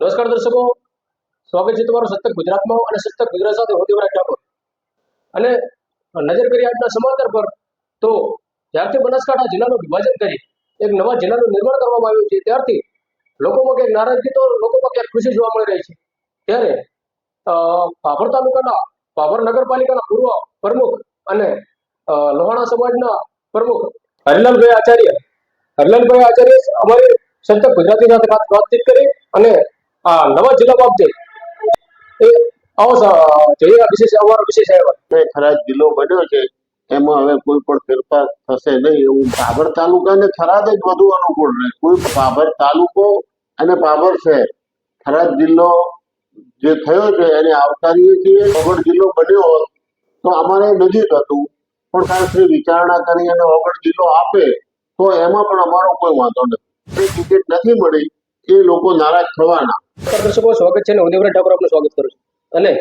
નમસ્કાર દર્શકો. સ્વાગત છે તમારું સતત ગુજરાતમાં અને સતત ગુજરાત સાથે હું દેવરાજ ઠાકોર. અને નજર કરીએ આજના સમાચાર પર, તો જ્યારથી બનાસકાંઠા જિલ્લાનું વિભાજન કરી એક નવા જિલ્લાનું નિર્માણ કરવામાં આવ્યું છે, ત્યારથી લોકોમાં ક્યાંક નારાજગી તો લોકોમાં ક્યાંક ખુશી જોવા મળી રહી છે. ત્યારે પાભર તાલુકાના પાભર નગરપાલિકાના પૂર્વ પ્રમુખ અને લોહાણા સમાજના પ્રમુખ હરિલાલભાઈ આચાર્ય હરિલાલભાઈ આચાર્ય અમારી સતત ગુજરાતી સાથે વાતચીત કરી અને આ નવા જિલ્લા બાબતે એ આવો જઈએ વિશેષ અમારો વિશેષ થરાદ જિલ્લો બન્યો છે, એમાં હવે કોઈ પણ ફેરફાર થશે નહીં. એવું પાભર તાલુકાને થરાદ જ વધુ અનુકૂળ રહે. કોઈ પાભર તાલુકો અને પાભર શહેર. થરાદ જિલ્લો જે થયો છે, એને આવકારીએ છીએ. જિલ્લો બન્યો તો અમારે નજીક હતું. પણ કારણ શ્રી વિચારણા કરી અને વગર જિલ્લો આપે, તો એમાં પણ અમારો કોઈ વાંધો નથી. ટિકિટ નથી મળી એ લોકો નારાજ થવાના. નમસ્કાર દર્શકો સ્વાગત છે અને ઠાકોર આપનું સ્વાગત કરું છું. અને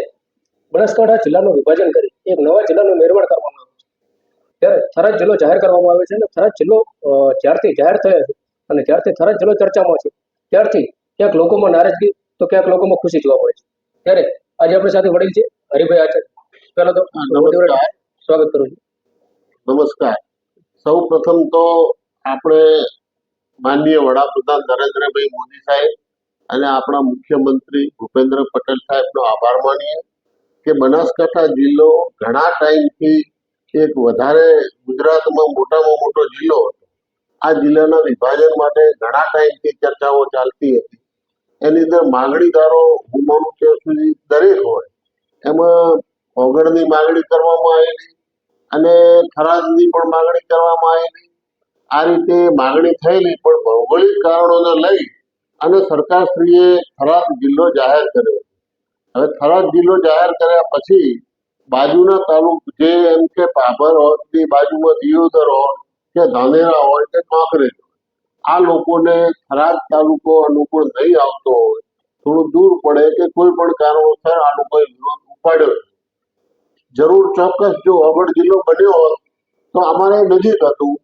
બનાસકાંઠા જિલ્લાનું વિભાજન કરી એક નવા જિલ્લાનું નિર્માણ કરવામાં આવ્યું છે. ત્યારે થરાદ જિલ્લો જાહેર કરવામાં આવે છે અને થરાદ જિલ્લો જ્યારથી જાહેર થયો છે અને જ્યારથી થરાદ જિલ્લો ચર્ચામાં છે ત્યારથી ક્યાંક લોકોમાં નારાજગી તો ક્યાંક લોકોમાં ખુશી જોવા મળે છે. ત્યારે આજે આપણી સાથે વડીલ છે હરિભાઈ આચાર્ય. પહેલા તો હું સ્વાગત કરું છું. નમસ્કાર. સૌ પ્રથમ તો આપણે માનનીય વડાપ્રધાન નરેન્દ્રભાઈ મોદી સાહેબ અને આપણા મુખ્યમંત્રી ભૂપેન્દ્ર પટેલ સાહેબનો આભાર માનીએ કે બનાસકાંઠા જિલ્લો ઘણા ટાઈમથી એક વધારે ગુજરાતમાં મોટામાં મોટો જિલ્લો હતો. આ જિલ્લાના વિભાજન માટે ઘણા ટાઈમથી ચર્ચાઓ ચાલતી હતી. એની અંદર માગણીદારો હું માનું ત્યાં સુધી દરેક હોય. એમાં ઓગણની માગણી કરવામાં આવેલી અને થરાદની પણ માગણી કરવામાં આવેલી. આ રીતે માગણી થયેલી પણ ભૌગોલિક કારણોને લઈ અને સરકારશ્રીએ થરાદ જિલ્લો જાહેર કર્યો. હવે થરાદ જિલ્લો જાહેર કર્યા પછી બાજુના તાલુક જે એમ કે પાભર તે બાજુમાં દિયોદર હોય કે ધાનેરા હોય કે કાંકરેજ આ લોકોને થરાદ તાલુકો અનુકૂળ નહીં આવતો હોય. થોડું દૂર પડે કે કોઈ પણ કારણોસર આ લોકોએ વિરોધ ઉપાડ્યો જરૂર ચોક્કસ જો અબડ જિલ્લો બન્યો હોત, તો અમારે નજીક હતું.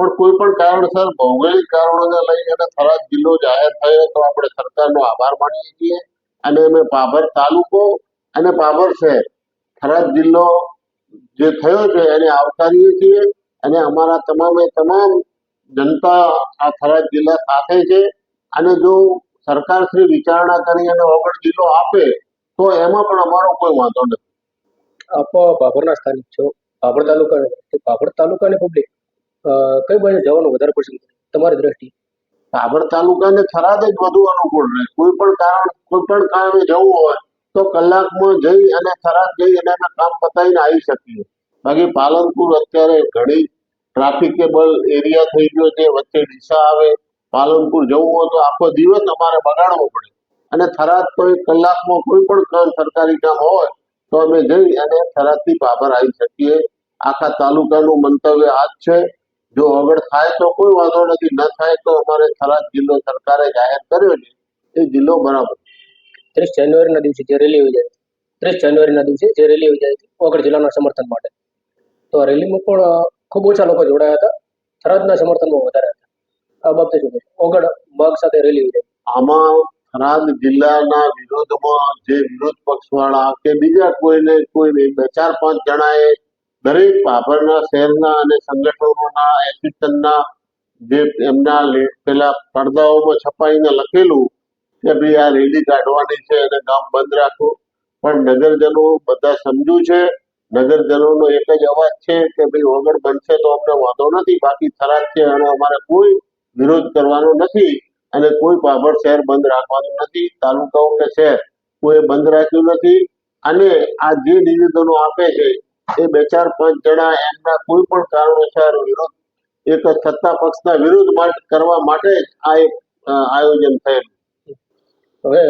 પણ કોઈ પણ કારણસર ભૌગોલિક કારણોને લઈ અને જિલ્લો જાહેર થયો તો આપણે સરકારનો આભાર માનીએ છીએ. અને અમે પાભર તાલુકો અને પાભર શહેર થરાદ જિલ્લો જે થયો છે એને આવકારીએ છીએ. અને અમારા તમામે તમામ જનતા આ થરાદ જિલ્લા સાથે છે. અને જો સરકાર શ્રી વિચારણા કરી અને વગર જિલ્લો આપે, તો એમાં પણ અમારો કોઈ વાંધો નથી. આપ બાભરના સ્થાનિક છો. બાભર તાલુકા બાભર તાલુકાની પબ્લિક કઈ બાજુ જવાનું વધારે પસંદ તમારી દ્રષ્ટિએ પાભર તાલુકાને થરાદ જ વધુ અનુકૂળ રહે. કોઈ પણ કારણ, કોઈ પણ કારણે જવું હોય, તો કલાકમાં જઈ અને થરાદ જઈ અને એના કામ પતાવીને આવી શકીએ. બાકી પાલનપુર અત્યારે ઘણી ટ્રાફિકેબલ એરિયા થઈ ગયો છે, વચ્ચે ડીસા આવે. પાલનપુર જવું હોય તો આખો દિવસ અમારે બગાડવો પડે. અને થરાદ તો એક કલાકમાં કોઈ પણ કામ સરકારી કામ હોય, તો અમે જઈ અને થરાદથી પાભર આવી શકીએ. આખા તાલુકાનું મંતવ્ય આ જ છે. જો આગળ થાય તો કોઈ વાંધો નથી ન થાય તો અમારે થરાદ જિલ્લો સરકારે જાહેર કર્યો છે એ જિલ્લો બરાબર ત્રીસ જાન્યુઆરીના દિવસે જે રેલી યોજાય છે ત્રીસ જાન્યુઆરીના દિવસે જે રેલી યોજાય છે ઓગળ જિલ્લાના સમર્થન માટે. તો આ રેલીમાં પણ અ, ખૂબ ઓછા લોકો જોડાયા હતા થરાદના સમર્થનમાં વધારે હતા. આ બાબતે શું કહેશો? ઓગળ માગ સાથે રેલી યોજાય આમાં થરાદ જિલ્લાના વિરોધમાં જે વિરોધ પક્ષવાળા કે બીજા કોઈને કોઈને બે ચાર પાંચ જણાએ દરેક પાભરના, શહેરના અને સંગઠનોના એસોસિએશનના જે એમના પેલા પડદાઓમાં છપાઈને લખેલું કે ભાઈ આ રેલી કાઢવાની છે અને ગામ બંધ રાખો. પણ નગરજનો બધા સમજુ છે, નગરજનોનો એક જ અવાજ છે કે ભાઈ વગર બનશે તો અમને વાંધો નથી, બાકી ખરાબ છે અને અમારે કોઈ વિરોધ કરવાનો નથી અને કોઈ પાભર શહેર બંધ રાખવાનું નથી તાલુકાઓ કે શહેર કોઈ બંધ રાખ્યું નથી. અને આ જે નિવેદનો આપે છે એ બે ચાર પાંચ જણા એમના કોઈ પણ કારણોસર વિરોધ એક સત્તા પક્ષના વિરોધ માટે કરવા માટે આ એક આયોજન થયેલું. હવે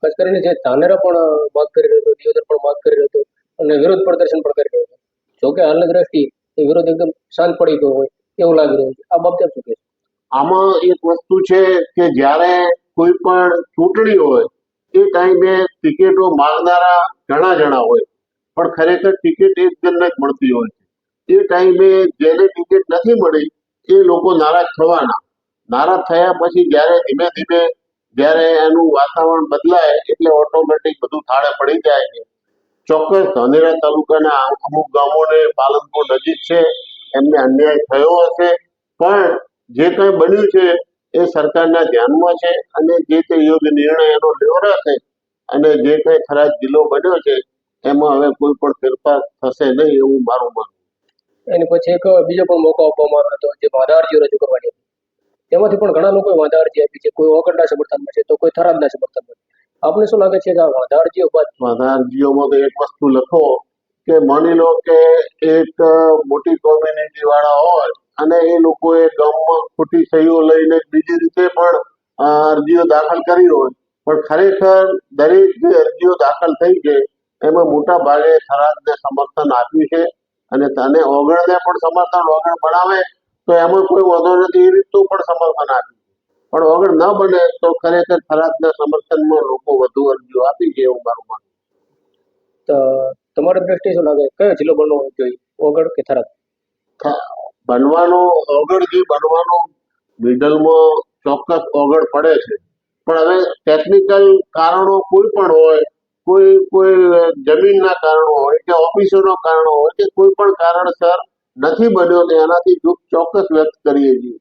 ખાસ કરીને જે ધાનેરા પણ વાત કરી રહ્યો હતો દિયોદર પણ વાત કરી રહ્યો હતો અને વિરોધ પ્રદર્શન પણ કરી રહ્યો હતો. જોકે હાલની દ્રષ્ટિ એ વિરોધ એકદમ શાંત પડી ગયો હોય એવું લાગી રહ્યું છે. આ બાબતે શું કહેશો? આમાં એક વસ્તુ છે કે જ્યારે કોઈ પણ ચૂંટણી હોય એ ટાઈમે ટિકિટો માંગનારા ઘણા જણા હોય. પણ ખરેખર ટિકિટ એક જણને જ મળતી હોય છે. એ ટાઈમે જેને ટિકિટ નથી મળી, એ લોકો નારાજ થવાના. નારાજ થયા પછી જ્યારે ધીમે ધીમે જ્યારે એનું વાતાવરણ બદલાય, એટલે ઓટોમેટિક બધું થાળે પડી જાય છે. ચોક્કસ ધાનેરા તાલુકાના અમુક ગામોને પાલનપુર નજીક છે, એમને અન્યાય થયો હશે, પણ જે કંઈ બન્યું છે, એ સરકારના ધ્યાનમાં છે, અને જે તે યોગ્ય નિર્ણય એનો લેવડાશે અને જે કંઈ ખરાબ જિલ્લો બન્યો છે એમાં હવે કોઈ પણ ફેરફાર થશે નહીં એવું મારું માનવું. એની પછી એક બીજો પણ મોકો આપવામાં આવ્યો હતો જે વાંધા અરજીઓ રજૂ કરવાની હતી. તેમાંથી પણ ઘણા લોકોએ વાંધા અરજી આપી છે કોઈ ઓગણના સમર્થનમાં છે તો કોઈ થરાદના સમર્થનમાં આપને શું લાગે છે કે આ વાંધા અરજીઓ બાદ? વાંધા અરજીઓમાં તો એક વસ્તુ લખો કે માની લો કે એક મોટી કોમ્યુનિટી વાળા હોય અને એ લોકોએ ગામમાં ખોટી સહીઓ લઈને બીજી રીતે પણ અરજીઓ દાખલ કરી હોય પણ ખરેખર દરેક જે અરજીઓ દાખલ થઈ છે એમાં મોટા ભાગે થરાદને સમર્થન આપ્યું છે અને તને ઓગણને પણ સમર્થન ઓગણ બનાવે તો એમાં કોઈ વાંધો નથી એ રીતનું પણ સમર્થન આપ્યું પણ ઓગણ ન બને તો ખરેખર થરાદના સમર્થનમાં લોકો વધુ અરજીઓ આપી છે એવું મારું માનવું તો તમારી દ્રષ્ટિએ શું લાગે? કયો જિલ્લો બનવો જોઈએ? ઓગળ કે થરાદ બનવાનો ઓગળ જે બનવાનો મિડલમાં ચોક્કસ ઓગળ પડે છે. પણ હવે ટેકનિકલ કારણો કોઈ પણ હોય કોઈ કોઈ જમીનના કારણો હોય કે ઓફિસોનો કારણો હોય કે કોઈ પણ કારણસર નથી બન્યો ને એનાથી દુઃખ ચોક્કસ વ્યક્ત કરીએ છીએ.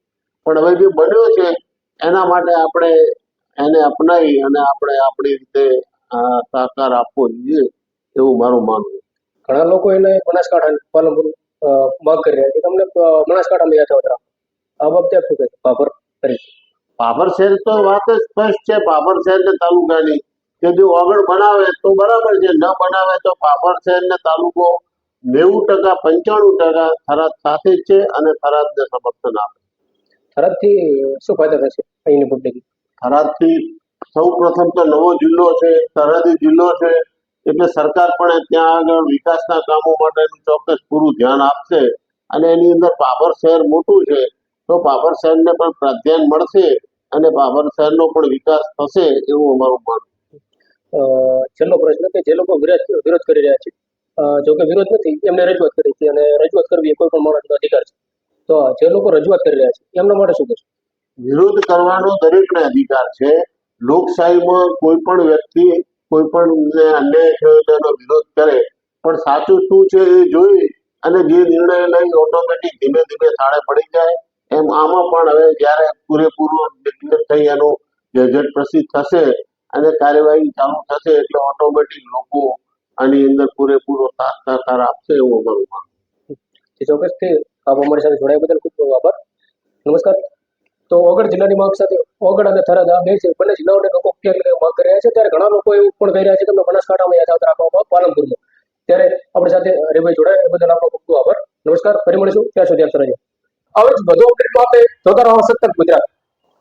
પણ હવે જે બન્યો છે એના માટે આપણે એને અપનાવી અને આપણે આપણી રીતે સહકાર આપવો જોઈએ એવું મારું માનવું ઘણા લોકો એને બનાસકાંઠા પાલનપુર અ, કરી રહ્યા છે. તમને અ, બનાસકાંઠામાં યાત્રા આ બાબતે આપ શું કહે છે કરી પાભર શહેર તો વાત જ સ્પષ્ટ છે. પાભર શહેર ને તાલુકાની કે જો આગળ બનાવે તો બરાબર છે ન બનાવે તો પાભર શહેર ને તાલુકો નેવું ટકા પંચાણું ટકા થરાદ સાથે જ છે અને થરાદને સમર્થન આપે. થરાદથી શું ફાયદો થશે અહીંની પબ્લિક થરાદથી સૌ પ્રથમ તો નવો જિલ્લો છે સરહદી જિલ્લો છે એટલે સરકાર પણ ત્યાં આગળ વિકાસના કામો માટેનું ચોક્કસ પૂરું ધ્યાન આપશે અને એની અંદર પાભર શહેર મોટું છે તો પાભર શહેરને પણ પ્રાધાન્ય મળશે અને પાભર શહેરનો પણ વિકાસ થશે એવું અમારું માનવું છેલ્લો પ્રશ્ન કે જે લોકો વિરોધ વિરોધ કરી રહ્યા છે. જો કે વિરોધ નથી, એમને રજૂઆત કરી હતી અને રજૂઆત કરવી એ કોઈ પણ માણસનો અધિકાર છે. તો જે લોકો રજૂઆત કરી રહ્યા છે, એમના માટે શું કહેશો? વિરોધ કરવાનો દરેકને અધિકાર છે. લોકશાહીમાં કોઈ પણ વ્યક્તિ, કોઈ પણ અન્યાય વિરોધ કરે, પણ સાચું શું છે એ જોઈ અને જે નિર્ણય લઈ ઓટોમેટિક ધીમે ધીમે થાળે પડી જાય, એમ આમાં પણ હવે જ્યારે પૂરેપૂરો ડિક્લેર થઈ એનું ગેઝેટ પ્રસિદ્ધ થશે અને કાર્યવાહી ચાલુ થશે એટલે ઓટોમેટિક લોકો આની અંદર પૂરેપૂરો સાથ સહકાર આપશે એવું અમારું માનવું જે ચોક્કસથી આપ અમારી સાથે જોડાયા બદલ ખૂબ ખૂબ આભાર. નમસ્કાર. તો ઓગળ જિલ્લાની માંગ સાથે ઓગળ અને થરાદ આ બે છે બંને જિલ્લાઓને લોકો ક્યાંક માંગ કરી રહ્યા છે. ત્યારે ઘણા લોકો એવું પણ કહી રહ્યા છે કે બનાસકાંઠામાં યાદ રાખવામાં પાલનપુરમાં. ત્યારે આપણી સાથે હરિભાઈ જોડાયા બદલ આપનો ખૂબ ખૂબ આભાર. નમસ્કાર. ફરી મળીશું. ત્યાં સુધી આપ આવી જ વધુ અપડેટ માટે જોતા રહો સતત ગુજરાત.